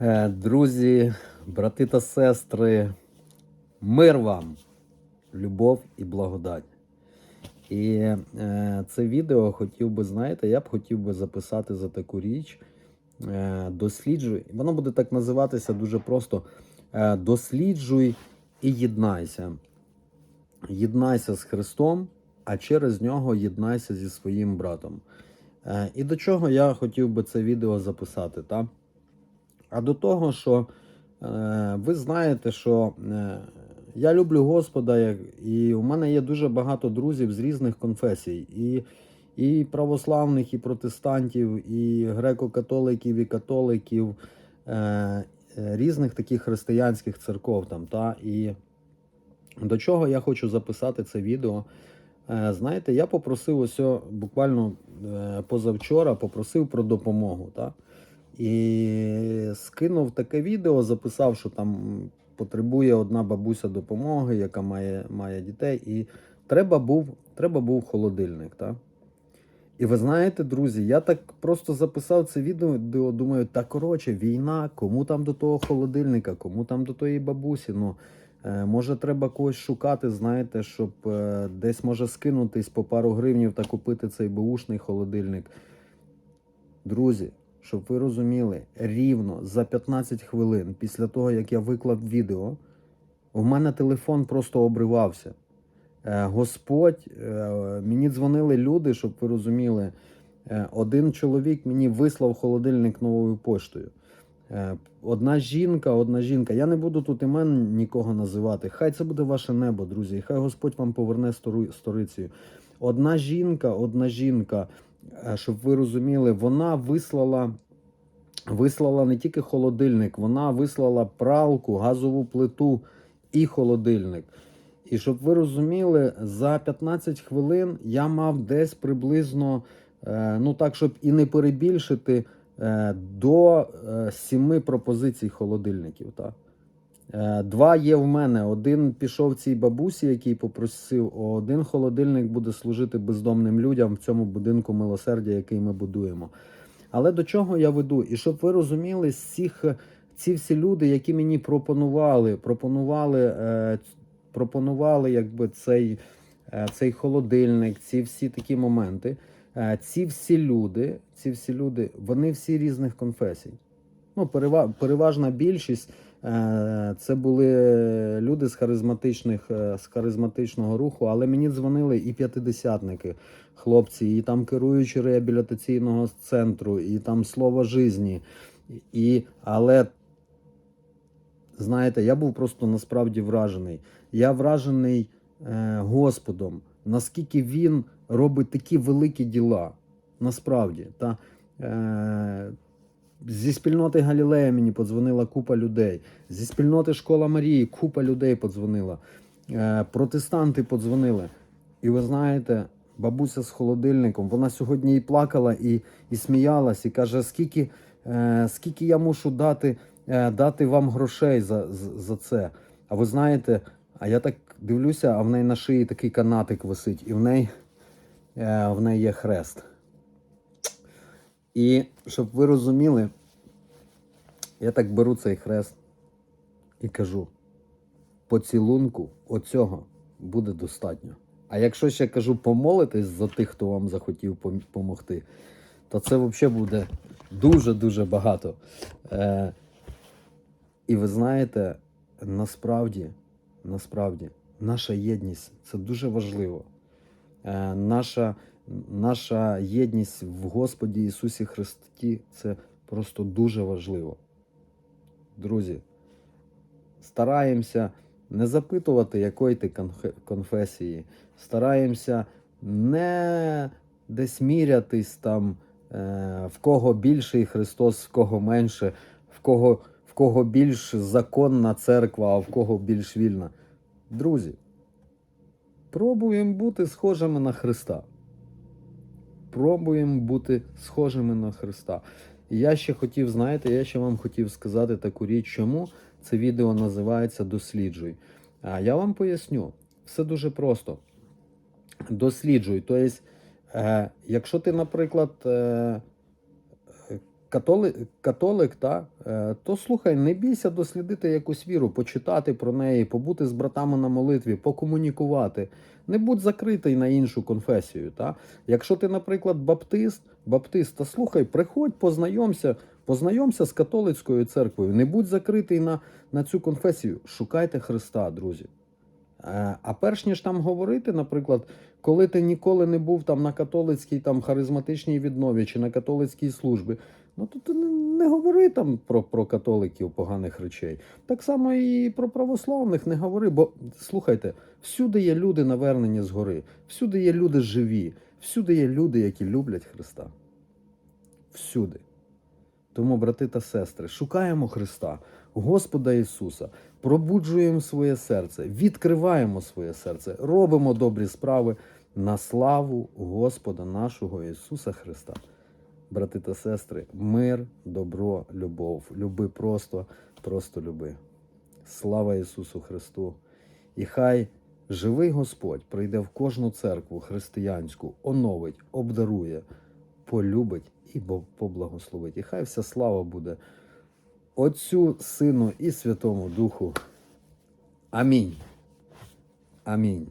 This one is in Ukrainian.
Е, Друзі, брати та сестри, мир вам, любов і благодать. І е, це відео хотів би, знаєте, я б хотів би записати за таку річ. Е, досліджуй. Воно буде так називатися дуже просто: е, досліджуй і єднайся. Єднайся з Христом, а через нього єднайся зі своїм братом. Е, і до чого я хотів би це відео записати, так? А до того, що е, ви знаєте, що е, я люблю Господа, і у мене є дуже багато друзів з різних конфесій. І, і православних, і протестантів, і греко-католиків, і католиків, е, е, різних таких християнських церков. Там, та? І до чого я хочу записати це відео. Е, Знаєте, я попросив ось буквально е, позавчора попросив про допомогу. Та? І скинув таке відео, записав, що там потребує одна бабуся допомоги, яка має, має дітей. І треба був, треба був холодильник. Та? І ви знаєте, друзі, я так просто записав це відео, де думаю, та коротше, війна, кому там до того холодильника, кому там до тої бабусі. Ну, е, може, треба когось шукати, знаєте, щоб е, десь може скинутись по пару гривнів та купити цей беушний холодильник. Друзі, щоб ви розуміли, рівно за 15 хвилин після того, як я виклав відео, у мене телефон просто обривався. Е, Господь, е, мені дзвонили люди, щоб ви розуміли. Е, Один чоловік мені вислав холодильник новою поштою. Одна жінка, одна жінка. Я не буду тут імен нікого називати. Хай це буде ваше небо, друзі. Хай Господь вам поверне сторицею. Одна жінка, одна жінка, щоб ви розуміли, вона вислала, вислала не тільки холодильник, вона вислала пралку, газову плиту і холодильник. І щоб ви розуміли, за 15 хвилин я мав десь приблизно, е, ну так, щоб і не перебільшити, е, до е, сіми пропозицій холодильників. Так? Е, Два є в мене. Один пішов цій бабусі, який попросив, один холодильник буде служити бездомним людям в цьому будинку милосердя, який ми будуємо. Але до чого я веду? І щоб ви розуміли, цих, ці всі люди, які мені пропонували, пропонували, е, пропонували якби цей, е, цей холодильник, ці всі такі моменти. Ці всі люди, ці всі люди, вони всі різних конфесій. Ну, перева- переважна більшість це були люди з харизматичних, е, з харизматичного руху, але мені дзвонили і п'ятидесятники, хлопці, і там керуючі реабілітаційного центру, і там слово жизні. І, але знаєте, я був просто насправді вражений. Я вражений е, Господом, наскільки він робить такі великі діла. Насправді. Та, е, зі спільноти Галілея мені подзвонила купа людей. Зі спільноти Школа Марії купа людей подзвонила. Е, протестанти подзвонили. І ви знаєте, бабуся з холодильником, вона сьогодні і плакала, і, і сміялась, і каже, скільки, е, скільки я мушу дати, е, дати вам грошей за, за, це. А ви знаєте, а я так дивлюся, а в неї на шиї такий канатик висить, і в неї, в неї є хрест. І щоб ви розуміли, я так беру цей хрест і кажу: поцілунку оцього буде достатньо. А якщо ще кажу помолитись за тих, хто вам захотів допомогти, то це взагалі буде дуже-дуже багато. Е, і ви знаєте, насправді, насправді, наша єдність це дуже важливо. Е, наша, наша єдність в Господі Ісусі Христі це просто дуже важливо. Друзі, стараємося не запитувати, якої ти конфесії, стараємося не десь мірятись там, е, в кого більший Христос, в кого менше, в кого, в кого більш законна церква, а в кого більш вільна. Друзі, пробуємо бути схожими на Христа. Пробуємо бути схожими на Христа. І я ще хотів, знаєте, я ще вам хотів сказати таку річ, чому це відео називається Досліджуй. А я вам поясню, все дуже просто. Досліджуй. Тобто, якщо ти, наприклад, е, католик, католик та, е, то слухай, не бійся дослідити якусь віру, почитати про неї, побути з братами на молитві, покомунікувати. Не будь закритий на іншу конфесію. Та? Якщо ти, наприклад, баптист, баптист, та слухай, приходь, познайомся, познайомся з католицькою церквою. Не будь закритий на, на цю конфесію. Шукайте Христа, друзі. Е, А перш ніж там говорити, наприклад, коли ти ніколи не був там на католицькій там харизматичній віднові чи на католицькій службі, ну то ти не, говори там про, про католиків поганих речей. Так само і про православних не говори. Бо слухайте, всюди є люди навернені згори, всюди є люди живі, всюди є люди, які люблять Христа. Всюди. Тому, брати та сестри, шукаємо Христа, Господа Ісуса, пробуджуємо своє серце, відкриваємо своє серце, робимо добрі справи на славу Господа нашого Ісуса Христа. Брати та сестри, мир, добро, любов. Люби просто, просто люби. Слава Ісусу Христу! І хай живий Господь прийде в кожну церкву християнську, оновить, обдарує, полюбить і поблагословить. І хай вся слава буде Отцю, Сину і Святому Духу. Амінь. Амінь.